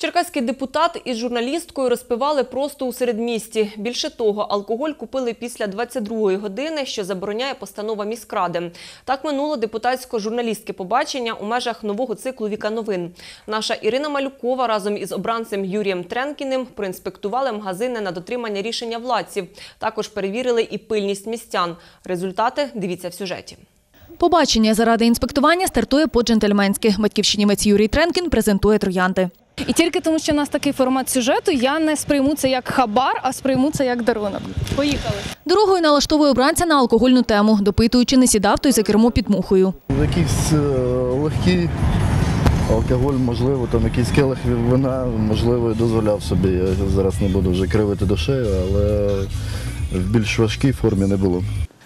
Черкаський депутат із журналісткою розпивали просто у середмісті. Більше того, алкоголь купили після 22-ї години, що забороняє постанова міськради. Так минуло депутатсько-журналістське побачення у межах нового циклу «Віка новин». Наша Ірина Малюкова разом із обранцем Юрієм Тренкіним проінспектували магазини на дотримання рішення владців. Також перевірили і пильність містян. Результати дивіться в сюжеті. Побачення заради інспектування стартує по-джентльменськи. Батьківщинівець Юрій Тренкін презентує троянди. І тільки тому, що у нас такий формат сюжету, я не сприйму це як хабар, а сприйму це як дарунок. Поїхали. Дорогою налаштовує обранця на алкогольну тему, допитуючи, не сідав той за кермо під мухою. Якийсь е, легкий алкоголь, можливо, там якийсь келих вина, можливо, і дозволяв собі. Я зараз не буду вже кривити душею, але в більш важкій формі не було.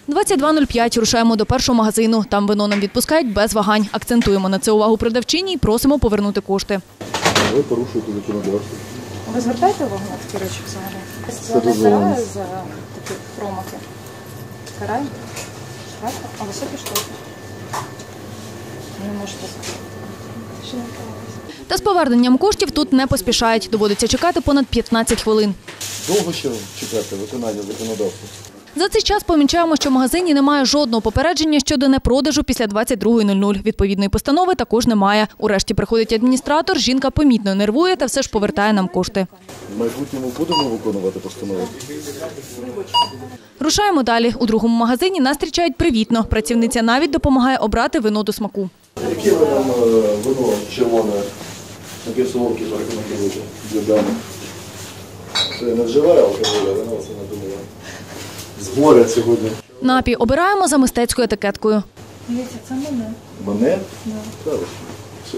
22.05 рушаємо до першого магазину. Там вино нам відпускають без вагань. Акцентуємо на це увагу продавчині і просимо повернути кошти. Ви порушуєте законодавство. Ви звертаєте увагу на такі речі взагалі? Це не дозволено. карає за такі промахи? Карає? Штрафи? А високі штрафи? Не можете сказати. Ще не каралися. Та з поверненням коштів тут не поспішають. Доводиться чекати понад 15 хвилин. Довго ще чекати виконання законодавства? За цей час помічаємо, що в магазині немає жодного попередження щодо непродажу після 22.00. Відповідної постанови також немає. Урешті приходить адміністратор, жінка помітно нервує та все ж повертає нам кошти. В майбутньому будемо виконувати постанови? Рушаємо далі. У другому магазині нас зустрічають привітно. Працівниця навіть допомагає обрати вино до смаку. Яке ви нам е, вино червоне на півсоломки порекомендуєте для дами? Це не вживає алкоголь, а вино це не думає. З горя сьогодні. Напій обираємо за мистецькою етикеткою. Дивіться, це мене. Мене? Все.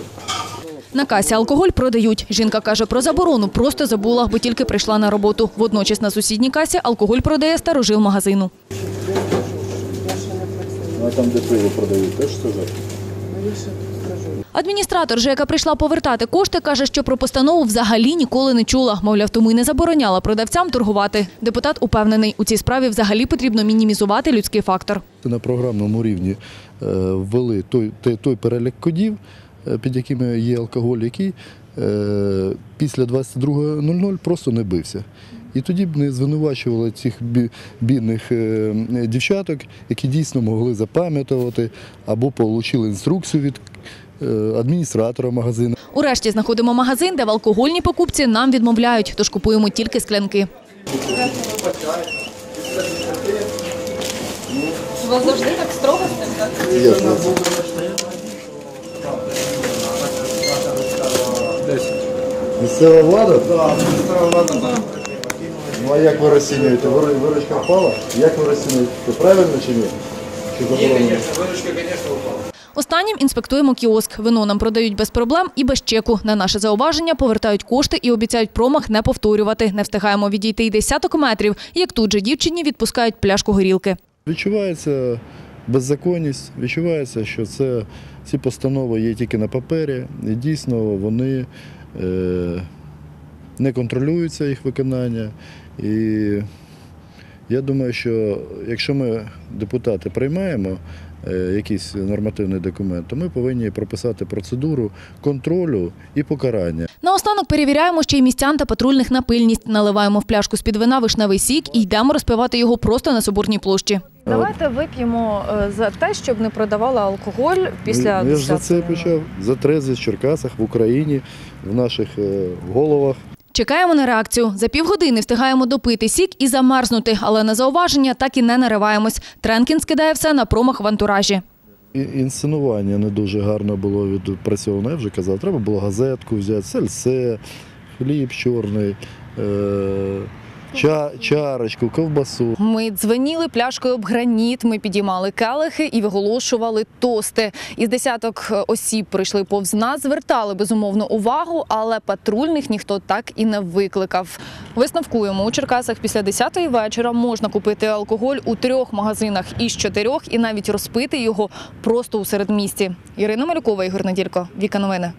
На касі алкоголь продають. Жінка каже про заборону, просто забула, бо тільки прийшла на роботу. Водночас на сусідній касі алкоголь продає старожил магазину. А там, де пиво продають, теж сказати? Адміністратор же, яка прийшла повертати кошти, каже, що про постанову взагалі ніколи не чула. Мовляв, тому й не забороняла продавцям торгувати. Депутат упевнений, у цій справі взагалі потрібно мінімізувати людський фактор. На програмному рівні е, ввели той, той, перелік кодів, е, під якими є алкоголь, який е, після 22.00 просто не бився. І тоді б не звинувачували цих бідних е, дівчаток, які дійсно могли запам'ятувати або отримали інструкцію від е, адміністратора магазину. Урешті знаходимо магазин, де в алкогольній покупці нам відмовляють, тож купуємо тільки склянки. У вас завжди так строго з цим, так? Ясно. Місцева влада? Так, місцева влада. Ну а як ви розцінюєте? Вир- Виручка впала? Як ви розцінюєте? Це правильно чи ні? Чи заборонено? Останнім інспектуємо кіоск. Вино нам продають без проблем і без чеку. На наше зауваження повертають кошти і обіцяють промах не повторювати. Не встигаємо відійти й десяток метрів, як тут же дівчині відпускають пляшку горілки. Відчувається беззаконність, відчувається, що це, ці постанови є тільки на папері, і дійсно вони е, не контролюються їх виконання. І я думаю, що якщо ми, депутати, приймаємо е, якийсь нормативний документ, то ми повинні прописати процедуру контролю і покарання. Наостанок перевіряємо ще й містян та патрульних на пильність. Наливаємо в пляшку з-під вина вишневий сік і йдемо розпивати його просто на соборній площі. Давайте вип'ємо е, за те, щоб не продавали алкоголь після Ну, Я ж за це почав. За трезвість в Черкасах, в Україні, в наших е, головах. Чекаємо на реакцію. За півгодини встигаємо допити сік і замерзнути, але на зауваження так і не нариваємось. Тренкін скидає все на промах в антуражі. Інсценування не дуже гарно було відпрацьовано. Я вже казав, треба було газетку взяти, сельце, хліб чорний, е- ча- чарочку, ковбасу. Ми дзвеніли пляшкою об граніт, ми підіймали келихи і виголошували тости. Із десяток е, осіб прийшли повз нас, звертали безумовно увагу, але патрульних ніхто так і не викликав. Висновкуємо у Черкасах після 10-ї вечора можна купити алкоголь у трьох магазинах із чотирьох і навіть розпити його просто у середмісті. Ірина Малюкова, Ігор Неділько, Віка Новини.